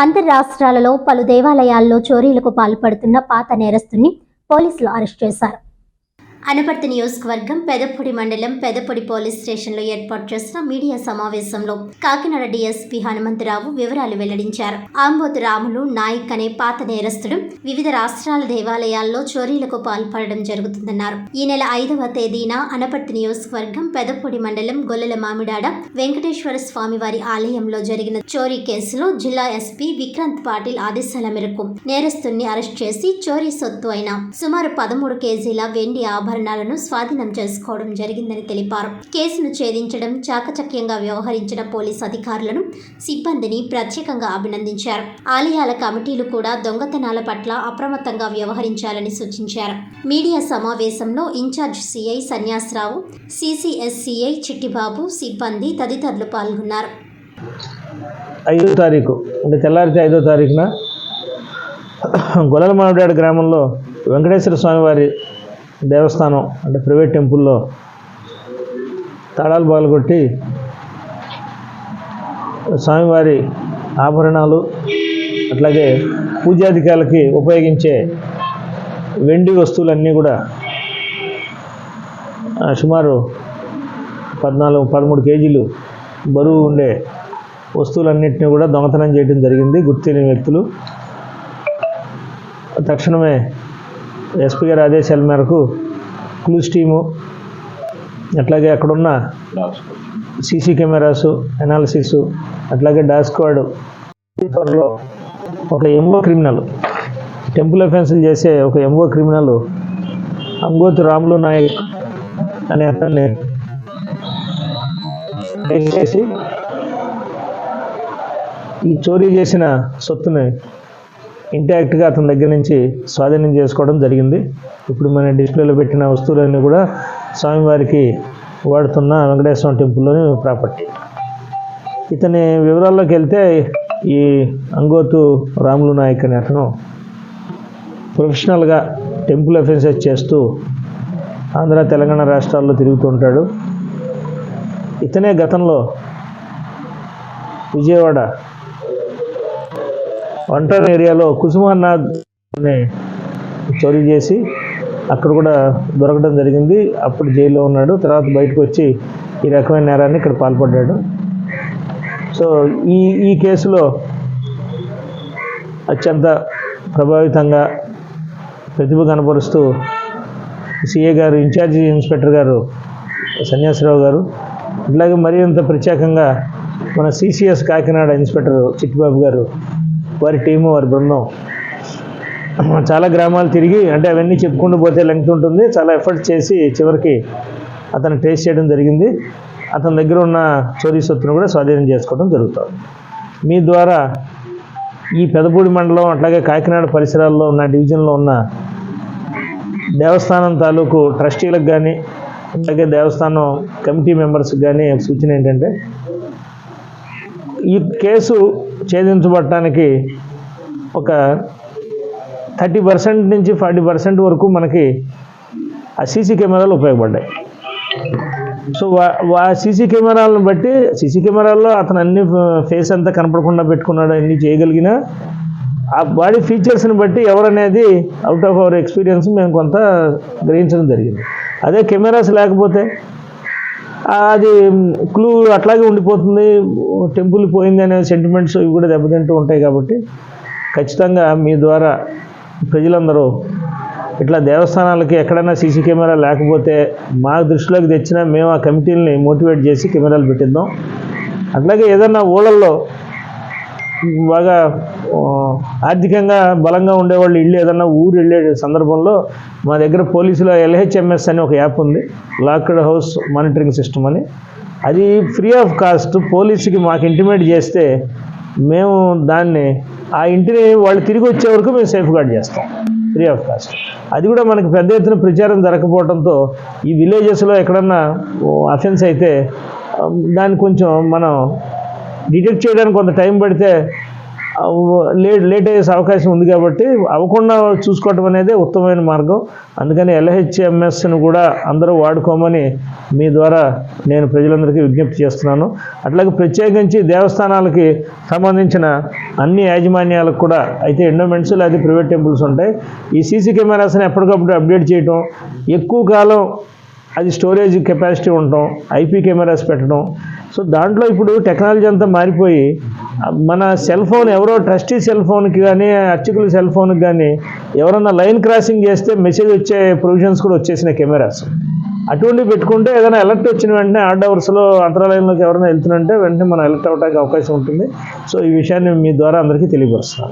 అంతర్ రాష్ట్రాలలో పలు దేవాలయాల్లో చోరీలకు పాల్పడుతున్న పాత నేరస్తుని పోలీసులు అరెస్ట్ చేశారు. అనపర్తి నియోజకవర్గం పెదపొడి మండలం పెదపొడి పోలీస్ స్టేషన్లో ఏర్పాటు చేసిన మీడియా సమావేశంలో కాకినాడ డిఎస్పీ హనుమంతరావు వివరాలు వెల్లడించారు. ఆంబోతు రాములు నాయక్ అనే పాత నేరస్తుడు వివిధ రాష్ట్రాల దేవాలయాల్లో చోరీలకు పాల్పడడం జరుగుతుందన్నారు. ఈ నెల ఐదవ తేదీన అనపర్తి నియోజకవర్గం పెదపొడి మండలం గొల్లల మామిడాడ వెంకటేశ్వర స్వామి వారి ఆలయంలో జరిగిన చోరీ కేసులో జిల్లా ఎస్పీ విక్రాంత్ పాటిల్ ఆదేశాల మేరకు నేరస్తుడిని అరెస్ట్ చేసి చోరీ సొత్తు అయిన సుమారు పదమూడు కేజీల వెండి ఆభరణాలను స్వాధీనం చేసుకోవడం జరిగిందని తెలిపారు. కేసును ఛేదించడం చాకచక్యంగా వ్యవహరించిన పోలీస్ అధికారులను సిబ్బందిని ప్రత్యేకంగా అభినందించారు. ఆలయాల కమిటీలు కూడా దొంగతనాల పట్ల అప్రమత్తంగా వ్యవహరించాలని సూచించారు. మీడియా సమావేశంలో in-charge CI Sanyasarao CCS CI Chittibabu సిబ్బంది తదితరులు పాల్గొన్నారు. ఐదో తారీఖు అంటే తెల్లారితే ఐదో తారీఖున గొల్లల మామిడాడు గ్రామంలో వెంకటేశ్వర స్వామివారి దేవస్థానం అంటే ప్రైవేట్ టెంపుల్లో తాళాలు పాల్గొట్టి స్వామివారి ఆభరణాలు అట్లాగే పూజాధికారులకి ఉపయోగించే వెండి వస్తువులన్నీ కూడా ఆ, సుమారు పద్నాలుగు పదమూడు కేజీలు బరువు ఉండే వస్తువులన్నింటినీ కూడా దొంగతనం చేయడం జరిగింది గుర్తు వ్యక్తులు. తక్షణమే ఎస్పీ గారి ఆదేశాల మేరకు క్లూస్ టీము అట్లాగే అక్కడున్న సీసీ కెమెరాస్ అనాలిసిస్ అట్లాగే డాస్క్వాడ్ త్వరలో ఒక ఎంఓ క్రిమినల్ టెంపుల్ అఫెన్సులు చేసే ఒక ఎంఓ క్రిమినల్ అంగోత్ రాములు నాయక్ అనే అతన్ని చేసి ఈ చోరీ చేసిన సొత్తుని ఇంటాక్ట్గా అతని దగ్గర నుంచి స్వాధీనం చేసుకోవడం జరిగింది. ఇప్పుడు మన డిస్ప్లేలో పెట్టిన వస్తువులన్నీ కూడా స్వామివారికి వాడుతున్న వెంకటేశ్వర టెంపుల్లోని ప్రాపర్టీ. ఇతని వివరాల్లోకి వెళ్తే ఈ అంగోతు రాములు నాయక్ అనే అతను ప్రొఫెషనల్గా టెంపుల్ అఫెన్సెస్ చేస్తూ ఆంధ్ర తెలంగాణ రాష్ట్రాల్లో తిరుగుతూ ఉంటాడు. ఇతనే గతంలో విజయవాడ వంటర్ ఏరియాలో కుసుమానాథ్ చోరీ చేసి అక్కడ కూడా దొరకడం జరిగింది. అప్పుడు జైల్లో ఉన్నాడు. తర్వాత బయటకు వచ్చి ఈ రకమైన నేరాన్ని ఇక్కడ పాల్పడ్డాడు. సో ఈ ఈ కేసులో అత్యంత ప్రభావితంగా ప్రతిభ కనపరుస్తూ సిఏ గారు ఇన్ఛార్జి ఇన్స్పెక్టర్ గారు సన్యాసరావు గారు ఇట్లాగే మరింత ప్రత్యేకంగా మన సిసిఎస్ కాకినాడ ఇన్స్పెక్టర్ చిట్టిబాబు గారు వారి టీము వారి బృందం. చాలా గ్రామాలు తిరిగి అంటే అవన్నీ చెప్పుకుంటూ పోతే లెంగ్త్ ఉంటుంది. చాలా ఎఫర్ట్ చేసి చివరికి అతను టేస్ట్ చేయడం జరిగింది. అతని దగ్గర ఉన్న చోరీ సొత్తును కూడా స్వాధీనం చేసుకోవడం జరుగుతుంది. మీ ద్వారా ఈ పెదపూడి మండలం అట్లాగే కాకినాడ పరిసరాల్లో ఉన్న డివిజన్లో ఉన్న దేవస్థానం తాలూకు ట్రస్టీలకు కానీ అలాగే దేవస్థానం కమిటీ మెంబర్స్కి కానీ సూచన ఏంటంటే ఈ కేసు ఛేదించబడటానికి ఒక థర్టీ పర్సెంట్ నుంచి ఫార్టీ పర్సెంట్ వరకు మనకి ఆ సీసీ కెమెరాలు ఉపయోగపడ్డాయి. సో వా సీసీ కెమెరాలను బట్టి సీసీ కెమెరాల్లో అతను అన్ని ఫేస్ అంతా కనపడకుండా పెట్టుకున్నాడు అన్ని చేయగలిగినా ఆ బాడీ ఫీచర్స్ని బట్టి ఎవరనేది అవుట్ ఆఫ్ అవర్ ఎక్స్పీరియన్స్ మేము కొంత గ్రహించడం జరిగింది. అదే కెమెరాస్ లేకపోతే అది క్లూ అట్లాగే ఉండిపోతుంది. టెంపుల్ పోయింది అనే సెంటిమెంట్స్ ఇవి కూడా దెబ్బతింటూ ఉంటాయి కాబట్టి ఖచ్చితంగా మీ ద్వారా ప్రజలందరూ ఇట్లా దేవస్థానాలకి ఎక్కడైనా సీసీ కెమెరా లేకపోతే మా దృష్టిలోకి తెచ్చినా మేము ఆ కమిటీలని మోటివేట్ చేసి కెమెరాలు పెట్టిద్దాం. అట్లాగే ఏదన్నా ఊళ్ళల్లో బాగా ఆర్థికంగా బలంగా ఉండేవాళ్ళు ఇల్లు ఏదన్నా ఊరు వెళ్ళే సందర్భంలో మా దగ్గర పోలీసులో ఎల్హెచ్ఎంఎస్ అని ఒక యాప్ ఉంది. లాక్డ్ హౌస్ మానిటరింగ్ సిస్టమ్ అని. అది ఫ్రీ ఆఫ్ కాస్ట్ పోలీసుకి మాకు ఇంటిమేట్ చేస్తే మేము దాన్ని ఆ ఇంటిని వాళ్ళు తిరిగి వచ్చే వరకు మేము సేఫ్ గార్డ్ చేస్తాం. Free of cost. అది కూడా మనకి పెద్ద ఎత్తున ప్రచారం జరగకపోవడంతో ఈ విలేజెస్లో ఎక్కడన్నా అఫెన్స్ అయితే దాన్ని కొంచెం మనం డిటెక్ట్ చేయడానికి కొంత టైం పడితే లేట్ లేట్ అయ్యే అవకాశం ఉంది కాబట్టి అవ్వకుండా చూసుకోవటం అనేది ఉత్తమమైన మార్గం. అందుకని ఎల్హెచ్ఎంఎస్ను కూడా అందరూ వాడుకోమని మీ ద్వారా నేను ప్రజలందరికీ విజ్ఞప్తి చేస్తున్నాను. అట్లాగే ప్రత్యేకించి దేవస్థానాలకి సంబంధించిన అన్ని యాజమాన్యాలకు కూడా అయితే ఎండోమెంట్స్ లేదా ప్రైవేట్ టెంపుల్స్ ఉంటాయి. ఈ సీసీ కెమెరాస్ని ఎప్పటికప్పుడు అప్డేట్ చేయటం ఎక్కువ కాలం అది స్టోరేజ్ కెపాసిటీ ఉండటం ఐపీ కెమెరాస్ పెట్టడం. సో దాంట్లో ఇప్పుడు టెక్నాలజీ అంతా మారిపోయి మన సెల్ ఫోన్ ఎవరో ట్రస్టీ సెల్ ఫోన్కి కానీ అర్చకుల సెల్ ఫోన్కి కానీ ఎవరన్నా లైన్ క్రాసింగ్ చేస్తే మెసేజ్ వచ్చే ప్రొవిజన్స్ కూడా వచ్చేసిన కెమెరాస్ అటువంటివి పెట్టుకుంటే ఏదైనా అలర్ట్ వచ్చిన వెంటనే ఆర్డ్ అవర్స్లో అంతరాలయంలోకి ఎవరైనా వెళ్తున్నంటే వెంటనే మనం అలర్ట్ అవడానికి అవకాశం ఉంటుంది. సో ఈ విషయాన్ని మీ ద్వారా అందరికీ తెలియపరుస్తున్నాను